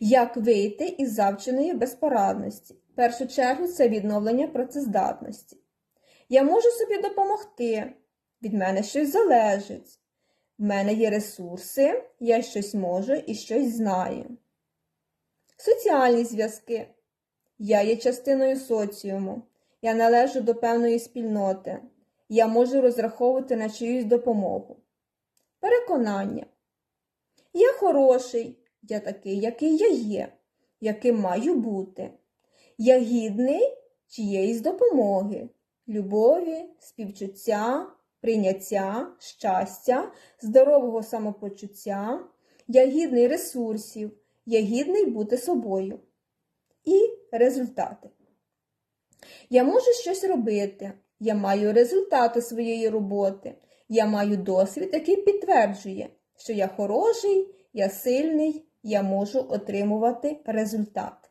Як вийти із завченої безпорадності? В першу чергу це відновлення працездатності. Я можу собі допомогти, від мене щось залежить. В мене є ресурси, я щось можу і щось знаю. Соціальні зв'язки. Я є частиною соціуму. Я належу до певної спільноти. Я можу розраховувати на чиюсь допомогу. Переконання. Я хороший, я такий, який я є, яким маю бути. Я гідний чиєїсь допомоги, любові, співчуття, прийняття, щастя, здорового самопочуття. Я гідний ресурсів, я гідний бути собою. І результати. Я можу щось робити. Я маю результати своєї роботи. Я маю досвід, який підтверджує, що я хороший, я сильний, я можу отримувати результат.